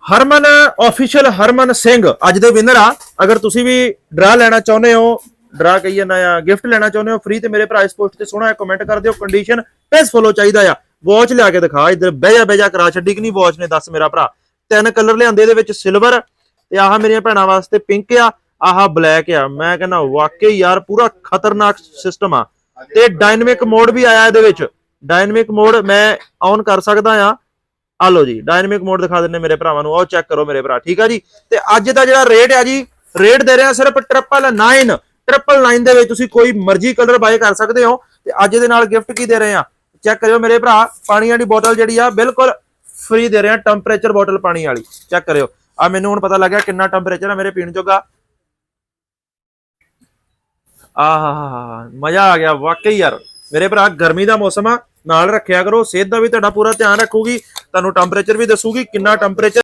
ਹਰਮਨ official Harman Singh. ਅੱਜ ਦੇ winner ਆ। ਅਗਰ ਤੁਸੀਂ ਵੀ ਡਰਾ ਲੈਣਾ ਚਾਹੁੰਦੇ ਹੋ, ਡਰਾ ਕਹੀਏ ਨਾ ਆ ਗਿਫਟ ਲੈਣਾ ਚਾਹੁੰਦੇ ਹੋ ਫ੍ਰੀ ਤੇ ਮੇਰੇ ਭਰਾ ਇਸ ਪੋਸਟ ਤੇ ਸੋਹਣਾ ਕਮੈਂਟ ਕਰ ਦਿਓ। ਕੰਡੀਸ਼ਨ ਪੈਸ ਫੋਲੋ ਚਾਹੀਦਾ ਆ। ਵਾਚ ਲਿਆ ਕੇ ਦਿਖਾ, ਇੱਧਰ ਬਹਿ ਜਾ ਬਹਿ ਜਾ ਕਰਾ ਛੱਡੀ ਕਿ ਨਹੀਂ ਵਾਚ ਨੇ, ਦੱਸ ਮੇਰਾ ਭਰਾ। ਤਿੰਨ ਕਲਰ ਲਿਆਂਦੇ ਇਹਦੇ ਵਿੱਚ ਸਿਲਵਰ ਤੇ ਆਹ ਮੇਰੀਆਂ ਭੈਣਾਂ ਵਾਸਤੇ ਪਿੰਕ ਆ, ਆਹ ਬਲੈਕ ਆ। ਮੈਂ ਕਹਿੰਦਾ, ਵਾਕਈ ਯਾਰ, ਪੂਰਾ ਖਤਰਨਾਕ ਸਿਸਟਮ ਆ। ਤੇ ਡਾਇਨਾਮਿਕ ਮੋਡ ਵੀ ਆਇਆ ਇਹਦੇ ਵਿੱਚ। ਡਾਇਨਾਮਿਕ ਮੋਡ ਮੈਂ ਔਨ ਕਰ ਸਕਦਾ ਆ। ਆ ਲਓ ਜੀ ਡਾਇਨਾਮਿਕ ਮੋਡ ਦਿਖਾ ਦਿੰਨੇ ਮੇਰੇ ਭਰਾਵਾਂ ਨੂੰ ਆਓ ਚੈੱਕ ਕਰੋ ਮੇਰੇ ਭਰਾ, ਠੀਕ ਆ ਜੀ? ਤੇ ਅੱਜ ਦਾ ਜਿਹੜਾ ਰੇਟ ਆ ਜੀ ਰੇਟ ਦੇ ਰਿਹਾ ਸਿਰਫ 999 999 ਦੇ ਵਿੱਚ ਤੁਸੀਂ ਕੋਈ ਮਰਜ਼ੀ ਕਲਰ ਬਾਏ ਕਰ ਸਕਦੇ ਹੋ। ਤੇ ਅੱਜ ਦੇ ਨਾਲ ਗਿਫਟ ਕੀ ਦੇ ਰਹੇ ਆ? ਚੈੱਕ ਕਰਿਓ ਮੇਰੇ ਭਰਾ, ਪਾਣੀ ਵਾਲੀ ਬੋਤਲ ਜਿਹੜੀ ਆ, ਬਿਲਕੁਲ ਫ੍ਰੀ ਦੇ ਰਹੇ ਆ ਟੈਂਪਰੇਚਰ ਬੋਤਲ ਪਾਣੀ ਵਾਲੀ। ਚੈੱਕ ਕਰਿਓ। ਆ ਮੈਨੂੰ ਹੁਣ ਪਤਾ ਲੱਗਿਆ ਕਿੰਨਾ ਟੈਂਪਰੇਚਰ ਆ ਮੇਰੇ ਪੀਣ ਜੋਗਾ। ਆਹਾ ਮਜ਼ਾ ਆ ਗਿਆ, ਵਾਕਈ ਯਾਰ। ਮੇਰੇ ਭਰਾ, ਗਰਮੀ ਦਾ ਮੌਸਮ ਆ, ਨਾਲ ਰੱਖਿਆ ਕਰੋ, ਸਿਹਤ ਦਾ ਵੀ ਤੁਹਾਡਾ ਪੂਰਾ ਧਿਆਨ ਰੱਖੂਗੀ, ਤੁਹਾਨੂੰ ਟੈਂਪਰੇਚਰ ਵੀ ਦੱਸੂਗੀ ਕਿੰਨਾ ਟੈਂਪਰੇਚਰ